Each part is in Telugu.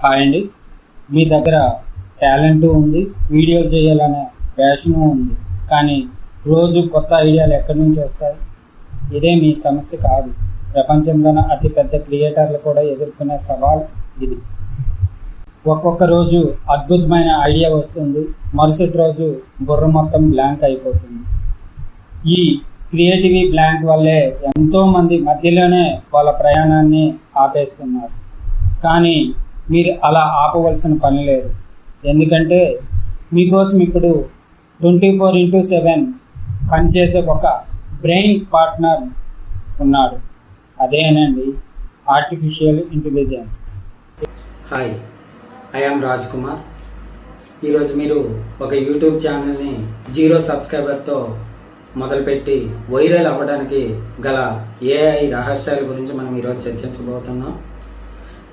హాయ్ అండి. మీ దగ్గర టాలెంట్ ఉంది వీడియోలు చేయాలనే ప్యాషన్ ఉంది. కానీ రోజు కొత్త ఐడియాలు ఎక్కడి నుంచి వస్తాయి? ఇదే మీ సమస్య కాదు. ప్రపంచంలోని అతిపెద్ద క్రియేటర్లు కూడా ఎదుర్కొనే సవాల్ ఇది. ఒక్కొక్క రోజు అద్భుతమైన ఐడియా వస్తుంది మరుసటి రోజు బుర్ర మొత్తం బ్లాంక్ అయిపోతుంది. ఈ క్రియేటివి బ్లాంక్ వల్లే ఎంతోమంది మధ్యలోనే వాళ్ళ ప్రయాణాన్ని ఆపేస్తున్నారు. కానీ మీరు అలా ఆపవలసిన పని లేదు. ఎందుకంటే మీకోసం ఇప్పుడు ట్వంటీ ఫోర్ ఇంటూ సెవెన్ పనిచేసే ఒక బ్రెయిన్ పార్ట్నర్ ఉన్నాడు. అదేనండి artificial intelligence hi I Raj Kumar ఈరోజు మీరు ఒక యూట్యూబ్ ఛానల్ని జీరో సబ్స్క్రైబర్తో మొదలుపెట్టి వైరల్ అవ్వడానికి గల ఏఐ రహస్యాల గురించి మనం ఈరోజు చర్చించబోతున్నాం.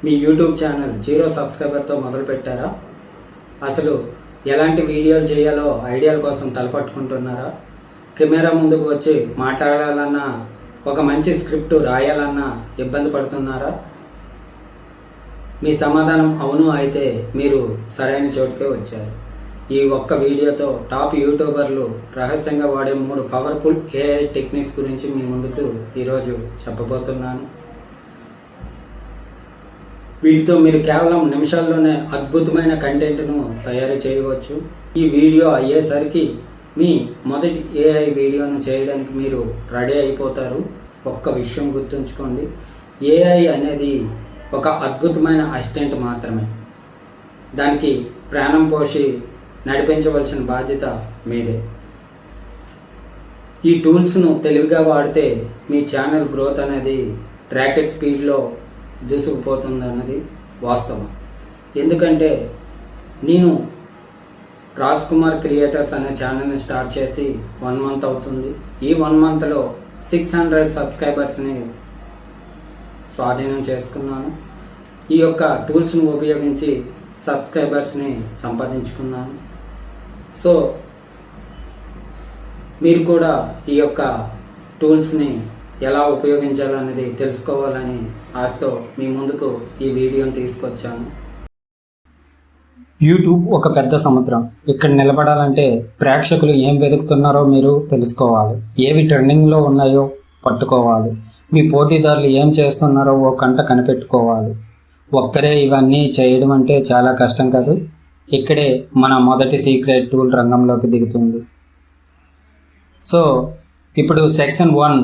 మీ యూట్యూబ్ ఛానల్ జీరో సబ్స్క్రైబర్తో మొదలు పెట్టారా అసలు ఎలాంటి వీడియోలు చేయాలో ఐడియాల కోసం తలపట్టుకుంటున్నారా? కెమెరా ముందుకు వచ్చి మాట్లాడాలన్నా ఒక మంచి స్క్రిప్ట్ రాయాలన్నా ఇబ్బంది పడుతున్నారా? మీ సమాధానం అవును అయితే మీరు సరైన చోటుకే వచ్చారు. ఈ ఒక్క వీడియోతో టాప్ యూట్యూబర్లు రహస్యంగా వాడే మూడు పవర్ఫుల్ ఏఐ టెక్నిక్స్ గురించి మీ ముందుకు ఈరోజు చెప్పబోతున్నాను. వీటితో మీరు కేవలం నిమిషాల్లోనే అద్భుతమైన కంటెంట్ను తయారు చేయవచ్చు. ఈ వీడియో అయ్యేసరికి మీ మొదటి ఏఐ వీడియోను చేయడానికి మీరు రెడీ అయిపోతారు. ఒక్క విషయం గుర్తుంచుకోండి. ఏఐ అనేది ఒక అద్భుతమైన అసిస్టెంట్ మాత్రమే. దానికి ప్రాణం పోసి నడిపించవలసిన బాధ్యత మీదే. ఈ టూల్స్ను తెలివిగా వాడితే మీ ఛానల్ గ్రోత్ అనేది ర్యాకెట్ స్పీడ్లో దూసుకుపోతుంది అన్నది వాస్తవం. ఎందుకంటే నేను రాజ్ కుమార్ క్రియేటర్స్ అనే ఛానల్ని స్టార్ట్ చేసి వన్ మంత్ అవుతుంది. ఈ వన్ మంత్లో సిక్స్ హండ్రెడ్ సబ్స్క్రైబర్స్ని స్వాధీనం చేసుకున్నాను. ఈ యొక్క టూల్స్ని ఉపయోగించి సబ్స్క్రైబర్స్ని సంపాదించుకున్నాను. సో మీరు కూడా ఈ యొక్క టూల్స్ని ఎలా ఉపయోగించాలనేది తెలుసుకోవాలని ఆశతో మీ ముందుకు ఈ వీడియోను తీసుకొచ్చాను. యూట్యూబ్ ఒక పెద్ద సముద్రం. ఇక్కడ నిలబడాలంటే ప్రేక్షకులు ఏం వెతుకుతున్నారో మీరు తెలుసుకోవాలి. ఏవి ట్రెండింగ్లో ఉన్నాయో పట్టుకోవాలి. మీ పోటీదారులు ఏం చేస్తున్నారో ఓ కంట కనిపెట్టుకోవాలి. ఒక్కరే ఇవన్నీ చేయడం అంటే చాలా కష్టం కాదు. ఇక్కడే మన మొదటి సీక్రెట్ టూల్ రంగంలోకి దిగుతుంది. సో ఇప్పుడు సెక్షన్ వన్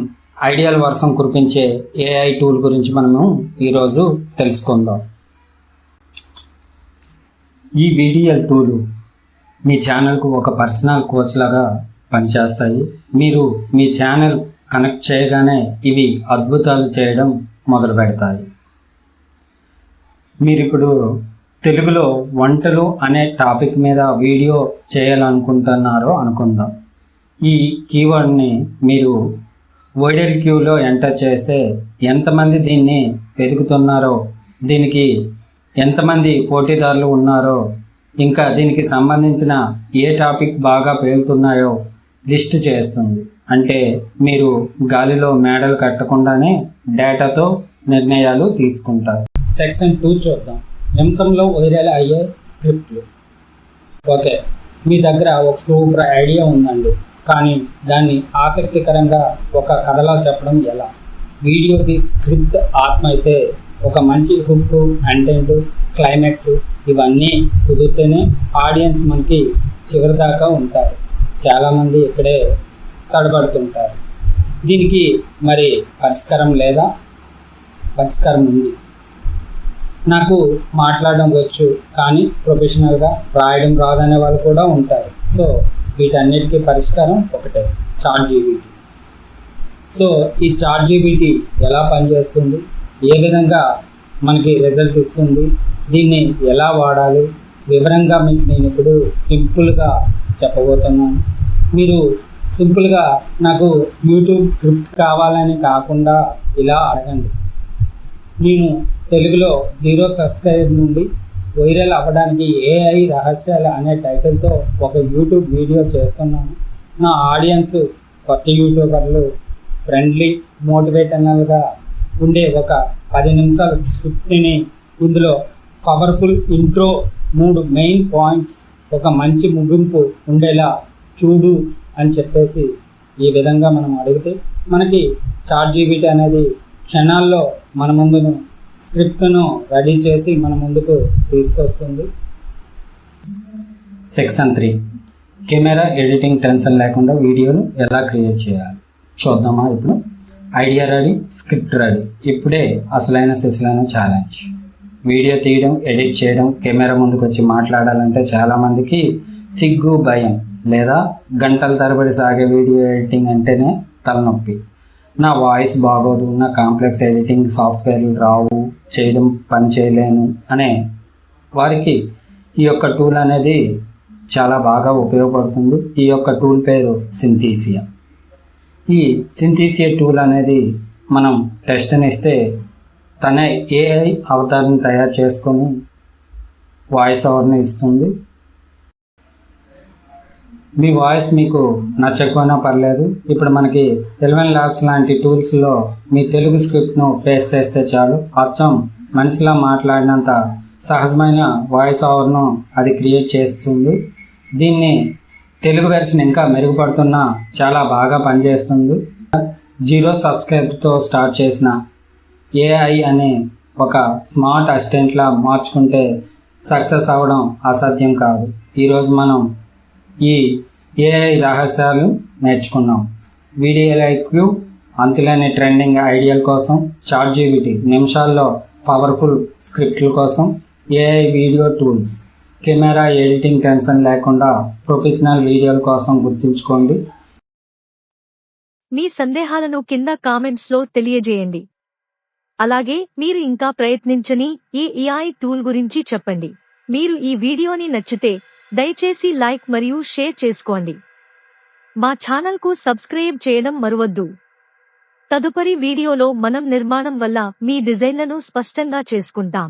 ఐడియల్ వర్షం కురిపించే ఏఐ టూల్ గురించి మనము ఈరోజు తెలుసుకుందాం. ఈ వీడియల్ టూలు మీ ఛానల్కు ఒక పర్సనల్ కోచ్ లాగా పనిచేస్తాయి. మీరు మీ ఛానల్ కనెక్ట్ చేయగానే ఇవి అద్భుతాలు చేయడం మొదలు పెడతాయి. మీరు ఇప్పుడు తెలుగులో వంటలు అనే టాపిక్ మీద వీడియో చేయాలనుకుంటున్నారో అనుకుందాం. ఈ కీవర్డ్ని మీరు వైడల్ క్యూలో ఎంటర్ చేస్తే ఎంతమంది దీన్ని వెతుకుతున్నారో దీనికి ఎంతమంది పోటీదారులు ఉన్నారో ఇంకా దీనికి సంబంధించిన ఏ టాపిక్ బాగా పేలుతున్నాయో లిస్ట్ చేస్తుంది. అంటే మీరు గాలిలో మేడలు కట్టకుండానే డేటాతో నిర్ణయాలు తీసుకుంటారు. సెక్షన్ టూ చూద్దాం. నిమిషంలో వైరల్ అయ్యే స్క్రిప్ట్లు. ఓకే. మీ దగ్గర ఒక సూపర్ ఐడియా ఉందండి. కానీ దాన్ని ఆసక్తికరంగా ఒక కథలా చెప్పడం ఎలా? వీడియోకి స్క్రిప్ట్ ఆత్మ అయితే ఒక మంచి హుక్ కంటెంట్ క్లైమాక్స్ ఇవన్నీ కుదిరితేనే ఆడియన్స్ మనకి చివరి దాకా ఉంటారు. చాలామంది ఇక్కడే తడబడుతుంటారు. దీనికి మరి పరిష్కారం లేదా? పరిష్కారం ఉంది. నాకు మాట్లాడడం వచ్చు కానీ ప్రొఫెషనల్గా రాయడం రాదనే వాళ్ళు కూడా ఉంటారు. సో వీటన్నిటికీ పరిష్కారం ఒకటే చార్ట్ జీబీటీ సో ఈ చార్ట్ జీబీటీ ఎలా పనిచేస్తుంది? ఏ విధంగా మనకి రిజల్ట్ ఇస్తుంది? దీన్ని ఎలా వాడాలి? వివరంగా మీకు నేను ఇప్పుడు సింపుల్గా చెప్పబోతున్నాను. మీరు సింపుల్గా నాకు యూట్యూబ్ స్క్రిప్ట్ కావాలని కాకుండా ఇలా అడగండి. నేను తెలుగులో జీరో సబ్స్క్రైబ్ నుండి వైరల్ అవ్వడానికి ఏఐ రహస్యాలు అనే టైటిల్తో ఒక యూట్యూబ్ వీడియో చేస్తున్నాను. నా ఆడియన్స్ కొత్త యూట్యూబర్లు ఫ్రెండ్లీ మోటివేటనల్గా ఉండే ఒక పది నిమిషాల స్క్రిప్ట్ని ఇందులో పవర్ఫుల్ ఇంట్రో మూడు మెయిన్ పాయింట్స్ ఒక మంచి ముగింపు ఉండేలా చూడు అని చెప్పేసి ఈ విధంగా మనం అడిగితే మనకి చాట్ జీబీటీ అనేది క్షణాల్లో మన ముందును స్క్రిప్ట్ను రెడీ చేసి మన ముందుకు తీసుకొస్తుంది. Section three. Camera editing tension లేకుండా వీడియోను ఎలా క్రియేట్ చేయాలి? చూద్దామా ఇప్పుడు? Idea ready script ready. ఇప్పుడే అసలైన సిసలైన ఛాలెంజ్ వీడియో తీయడం ఎడిట్ చేయడం కెమెరా ముందుకు వచ్చి మాట్లాడాలంటే చాలామందికి సిగ్గు భయం లేదా గంటల తరబడి సాగే వీడియో ఎడిటింగ్ అంటేనే తలనొప్పి. నా వాయిస్ బాగోదు నా కాంప్లెక్స్ ఎడిటింగ్ సాఫ్ట్వేర్లు రావు చేయడం పని చేయలేను అనే వారికి ఈ యొక్క టూల్ అనేది చాలా బాగా ఉపయోగపడుతుంది. ఈ యొక్క టూల్ పేరు సింథీసియా ఈ సింథీసియా టూల్ అనేది మనం టెస్ట్ని ఇస్తే తనే ఏఐ అవతారం తయారు చేసుకొని వాయిస్ ఓవర్ని ఇస్తుంది. మీ వాయిస్ మీకు నచ్చకపోయినా పర్లేదు. ఇప్పుడు మనకి ఎలవెన్ ల్యాబ్స్ లాంటి టూల్స్లో మీ తెలుగు స్క్రిప్ట్ను పేస్ట్ చేస్తే చాలు. అచ్చం మనిషిలా మాట్లాడినంత సహజమైన వాయిస్ ఓవర్ను అది క్రియేట్ చేస్తుంది. దీన్ని తెలుగు వెర్షన్ ఇంకా మెరుగుపడుతున్నా చాలా బాగా పనిచేస్తుంది. జీరో సబ్స్క్రైబ్తో స్టార్ట్ చేసిన ఏఐ అనే ఒక స్మార్ట్ అసిస్టెంట్లా మార్చుకుంటే సక్సెస్ అవ్వడం అసాధ్యం కాదు. ఈరోజు మనం ఈ ఏఐ రహస్యాలు నేర్చుకున్నాం. వీడియో ఐక్యూ అంతులేని ట్రెండింగ్ ఐడియాల కోసం చార్ట్ జీబీటీ నిమిషాల్లో పవర్ఫుల్ స్క్రిప్ట్ల కోసం AI video tools camera editing tension లేకుండా ప్రొఫెషనల్ వీడియోల కోసం గుర్తుంచుకోండి. మీ సందేహాలను కింద కామెంట్స్లో తెలియజేయండి. అలాగే మీరు ఇంకా ప్రయత్నించని ఈ ఏఐ టూల్ గురించి చెప్పండి. మీరు ఈ వీడియోని నచ్చితే దయచేసి లైక్ మరియు షేర్ చేసుకోండి. మా ఛానల్కు సబ్స్క్రైబ్ చేయడం మరువద్దు. తదుపరి వీడియోలో మనం నిర్మాణం వల్ల మీ డిజైన్లను స్పష్టంగా చేసుకుంటాం.